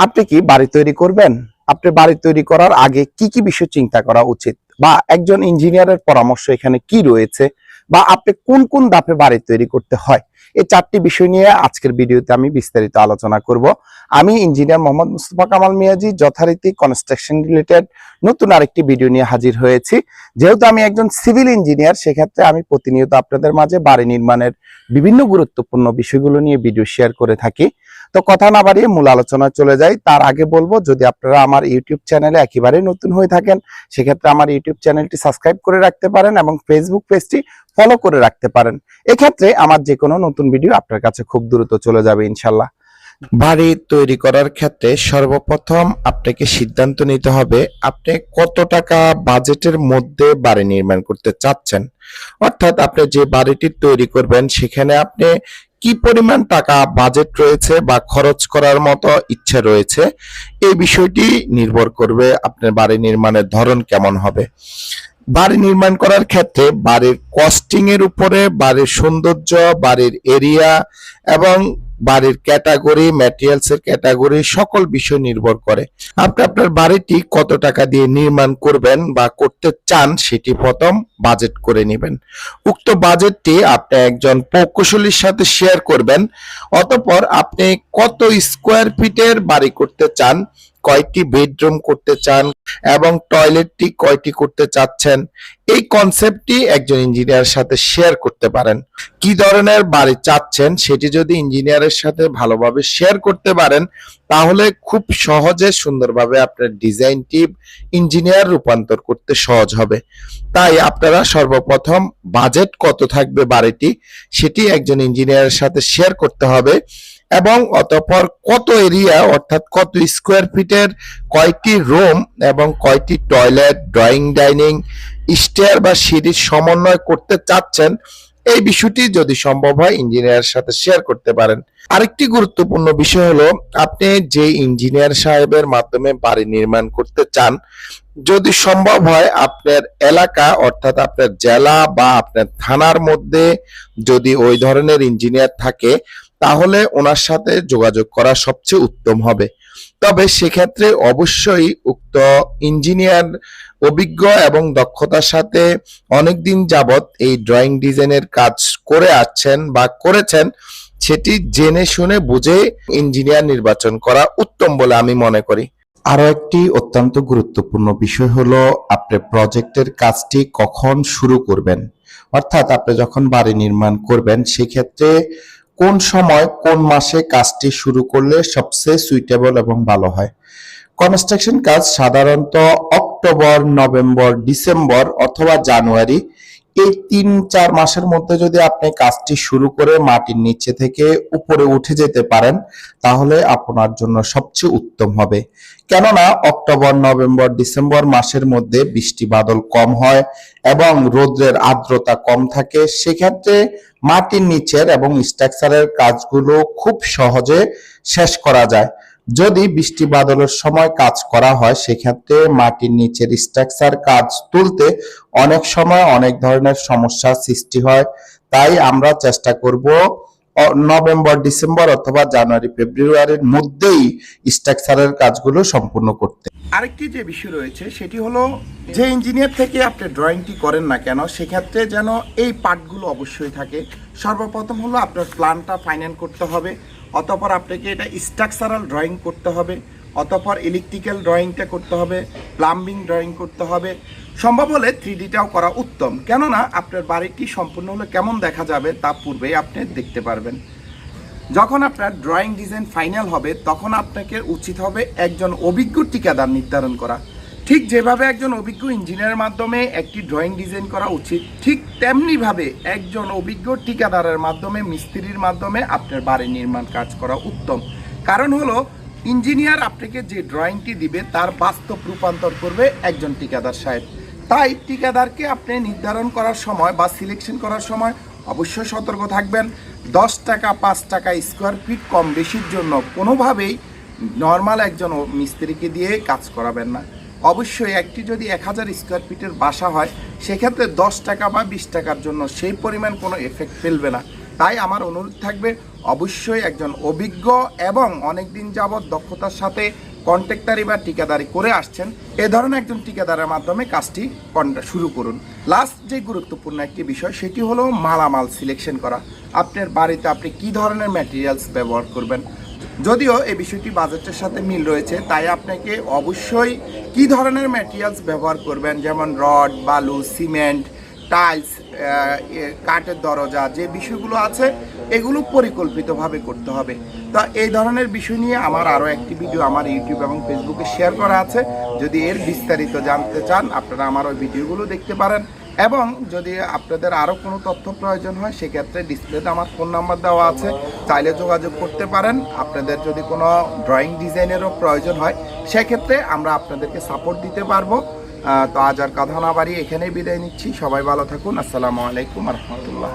আপনি কি বাড়ি তৈরি করবেন? আপনি বাড়ি তৈরি করার আগে কি কি বিষয় চিন্তা করা উচিত? বা একজন ইঞ্জিনিয়ারের পরামর্শ এখানে কি রয়েছে? বা আপনি কোন কোন ধাপে বাড়ি তৈরি করতে হয়? এই চারটি বিষয় নিয়ে আজকের ভিডিওতে আমি বিস্তারিত আলোচনা করব। আমি ইঞ্জিনিয়ার মোহাম্মদ মুস্তফা কামাল মিয়াজি, যথারীতি কনস্ট্রাকশন রিলেটেড নতুন আরেকটি ভিডিও নিয়ে হাজির হয়েছি। যেহেতু আমি একজন সিভিল ইঞ্জিনিয়ার সেক্ষেত্রে আমি প্রতিনিয়ত আপনাদের মাঝে বাড়ি নির্মাণের বিভিন্ন গুরুত্বপূর্ণ বিষয়গুলো নিয়ে ভিডিও শেয়ার করে থাকি। তো কথা না বাড়িয়ে মূল আলোচনায় চলে যাই। তার আগে বলব, যদি আপনারা আমার ইউটিউব চ্যানেলে একেবারে নতুন হয়ে থাকেন, সেক্ষেত্রে আমার ইউটিউব চ্যানেলটি সাবস্ক্রাইব করে রাখতে পারেন এবং ফেসবুক পেজটি ফলো করে রাখতে পারেন। এক্ষেত্রে আমার যে কোনো নতুন ভিডিও আপনার কাছে খুব দ্রুত চলে যাবে ইনশাল্লাহ। বাড়ি তৈরি করার ক্ষেত্রে সর্বপ্রথম আপনাকে সিদ্ধান্ত নিতে হবে, আপনি কত টাকা বাজেটের মধ্যে বাড়ি নির্মাণ করতে চাচ্ছেন? অর্থাৎ আপনি যে বাড়িটি তৈরি করবেন, সেখানে আপনি কি পরিমাণ টাকা বাজেট রয়েছে বা খরচ করার মতো ইচ্ছা রয়েছে, এই বিষয়টি নির্ভর করবে আপনার বাড়ি নির্মাণের ধরন কেমন হবে। বাড়ি নির্মাণ করার ক্ষেত্রে বাড়ির কস্টিং এর উপরে, বাড়ির সৌন্দর্য, বাড়ির এরিয়া এবং বাড়ির ক্যাটাগরি ম্যাটেরিয়ালস এর ক্যাটাগরি সকল বিষয় নির্ভর করে। আপনি আপনার বাড়িটি কত টাকা দিয়ে নির্মাণ করবেন বা করতে চান সেটি প্রথম বাজেট করে নেবেন। উক্ত বাজেটটি আপনি একজন প্রকৌশলীর সাথে শেয়ার করবেন, অতঃপর আপনি কত স্কোয়ার ফিটের বাড়ি করতে চান কয়টি বেডরুম করতে চান এবং টয়লেটটি কয়টি করতে চাচ্ছেন, এই কনসেপ্টটি একজন ইঞ্জিনিয়ারের সাথে শেয়ার করতে পারেন। কি ধরনের বাড়ি চাচ্ছেন সেটি যদি ইঞ্জিনিয়ারের সাথে ভালোভাবে শেয়ার করতে পারেন, তাহলে খুব সহজে সুন্দরভাবে আপনার ডিজাইনটি ইঞ্জিনিয়ার রূপান্তর করতে সহজ হবে। তাই আপনারা সর্বপ্রথম বাজেট কত থাকবে বাড়িটি, সেটি একজন ইঞ্জিনিয়ারের সাথে শেয়ার করতে হবে। এবং অতঃপর কত এরিয়া, অর্থাৎ কত স্কোয়ার ফিটের কয়টি রুম এবং কয়টি টয়লেট, ড্রয়িং, ডাইনিং, স্টেয়ার বা সিঁড়ির সমন্বয় করতে চাচ্ছেন, এই বিষয়টি যদি সম্ভব হয় ইঞ্জিনিয়ারের সাথে শেয়ার করতে পারেন। আরেকটি গুরুত্বপূর্ণ বিষয় হলো, আপনি যে ইঞ্জিনিয়ার সাহেবের মাধ্যমে বাড়ি নির্মাণ করতে চান, যদি সম্ভব হয় আপনার এলাকা, অর্থাৎ আপনার জেলা বা আপনার থানার মধ্যে যদি ওই ধরনের ইঞ্জিনিয়ার থাকে তাহলে ওনার সাথে যোগাযোগ করা সবচেয়ে উত্তম হবে। তবে সেক্ষেত্রে অবশ্যই উক্ত ইঞ্জিনিয়ার অভিজ্ঞ এবং দক্ষতার সাথে অনেকদিন যাবত এই ড্রয়িং ডিজাইনের কাজ করে আসছেন বা করেছেন, সেটি জেনে শুনে বুঝে ইঞ্জিনিয়ার নির্বাচন করা উত্তম বলে আমি মনে করি। আরও একটি অত্যন্ত গুরুত্বপূর্ণ বিষয় হলো, আপনি প্রজেক্টের কাজটি কখন শুরু করবেন? অর্থাৎ আপনি যখন বাড়ি নির্মাণ করবেন, সেক্ষেত্রে কোন সময় কোন মাসে কাজটি শুরু করলে সবচেয়ে সুইটেবল এবং ভালো হয়? কনস্ট্রাকশন কাজ সাধারণত অক্টোবর, নভেম্বর, ডিসেম্বর অথবা জানুয়ারি এই তিন চার মাসের মধ্যে যদি আপনি কাজটি শুরু করে মাটির নিচে থেকে উপরে উঠে যেতে পারেন, তাহলে আপনার জন্য সবচেয়ে উত্তম হবে। কেননা, অক্টোবর, নভেম্বর, ডিসেম্বর মাসের মধ্যে বৃষ্টি বাদল কম হয় এবং রোদ্রের আর্দ্রতা কম থাকে, সেক্ষেত্রে মাটির নিচের এবং স্ট্রাকচারের কাজগুলো খুব সহজে শেষ করা যায়। যদি বৃষ্টি বাদলের সময় কাজ করা হয়, সেক্ষেত্রে মাটির নিচের স্ট্রাকচার কাজ তুলতে অনেক সময় অনেক ধরনের সমস্যার সৃষ্টি হয়। তাই আমরা চেষ্টা করব নভেম্বর, ডিসেম্বর অথবা জানুয়ারি, ফেব্রুয়ারির মধ্যেই স্ট্রাকচারের কাজগুলো সম্পূর্ণ করতে। আরেকটি যে বিষয় রয়েছে, সেটি হলো যে ইঞ্জিনিয়ার থেকে আপনি ড্রয়িংটি করেন না কেন, সেক্ষেত্রে যেন এই পার্টগুলো অবশ্যই থাকে। সর্বপ্রথম হলো আপনার প্ল্যানটা ফাইনাল করতে হবে। অতঃপর আপনাকে এটা স্ট্রাকচারাল ড্রয়িং করতে হবে, অতপর ইলেকট্রিক্যাল ড্রয়িংটা করতে হবে প্লাম্বিং ড্রয়িং করতে হবে। সম্ভব হলে থ্রি ডিটাও করা উত্তম। কেননা আপনার বাড়িটি সম্পূর্ণ হলে কেমন দেখা যাবে তা পূর্বেই আপনি দেখতে পারবেন। যখন আপনার ড্রয়িং ডিজাইন ফাইনাল হবে, তখন আপনাকে উচিত হবে একজন অভিজ্ঞ ঠিকাদার নির্ধারণ করা। ঠিক যেভাবে একজন অভিজ্ঞ ইঞ্জিনিয়ারের মাধ্যমে একটি ড্রয়িং ডিজাইন করা উচিত, ঠিক তেমনিভাবে একজন অভিজ্ঞ ঠিকাদারের মাধ্যমে, মিস্ত্রির মাধ্যমে আপনার বাড়ি নির্মাণ কাজ করা উত্তম। কারণ হলো, ইঞ্জিনিয়ার আপনাকে যে ড্রয়িংটি দিবে তার বাস্তব রূপান্তর করবে একজন ঠিকাদার সাহেব। তাই ঠিকাদারকে আপনি নির্ধারণ করার সময় বা সিলেকশন করার সময় অবশ্যই সতর্ক থাকবেন। দশ টাকা, পাঁচ টাকা স্কোয়ার ফিট কম বেশির জন্য কোনোভাবেই নর্মাল একজন মিস্ত্রিকে দিয়ে কাজ করাবেন না। অবশ্যই একটি যদি এক হাজার স্কোয়ার ফিটের বাসা হয়, সেক্ষেত্রে দশ টাকা বা বিশ টাকার জন্য সেই পরিমাণ কোনো এফেক্ট ফেলবে না। তাই আমার অনুরোধ থাকবে, অবশ্যই একজন অভিজ্ঞ এবং অনেক দিন যাবৎ দক্ষতার সাথে কন্ট্রাক্টারি বা ঠিকাদারি করে আসছেন, এ ধরনের একজন ঠিকাদারের মাধ্যমে কাজটি শুরু করুন। লাস্ট যে গুরুত্বপূর্ণ একটি বিষয়, সেটি হলো মালামাল সিলেকশন করা। আপনার বাড়িতে আপনি কি ধরনের ম্যাটেরিয়ালস ব্যবহার করবেন? যদিও এই বিষয়টি বাজেটের সাথে মিল রয়েছে, তাই আপনাকে অবশ্যই কি ধরনের ম্যাটেরিয়ালস ব্যবহার করবেন? যেমন রড, বালু, সিমেন্ট টাইলস কাঠের দরজা, যে বিষয়গুলো আছে, এগুলো পরিকল্পিতভাবে করতে হবে। তা এই ধরনের বিষয় নিয়ে আমার আরও একটি ভিডিও আমার ইউটিউব এবং ফেসবুকে শেয়ার করা আছে। যদি এর বিস্তারিত জানতে চান, আপনারা আমার ওই ভিডিওগুলো দেখতে পারেন। এবং যদি আপনাদের আরও কোনো তথ্য প্রয়োজন হয়, সেক্ষেত্রে ডিসপ্লেতে আমার ফোন নাম্বার দেওয়া আছে। চাইলে যোগাযোগ করতে পারেন। আপনাদের যদি কোনো ড্রয়িং ডিজাইনেরও প্রয়োজন হয়, সেক্ষেত্রে আমরা আপনাদেরকে সাপোর্ট দিতে পারব। তো আজ আর কথা না বাড়ি এখানেই বিদায় নিচ্ছি। সবাই ভালো থাকুন। আসসালামু আলাইকুম রহমতুল্লাহ।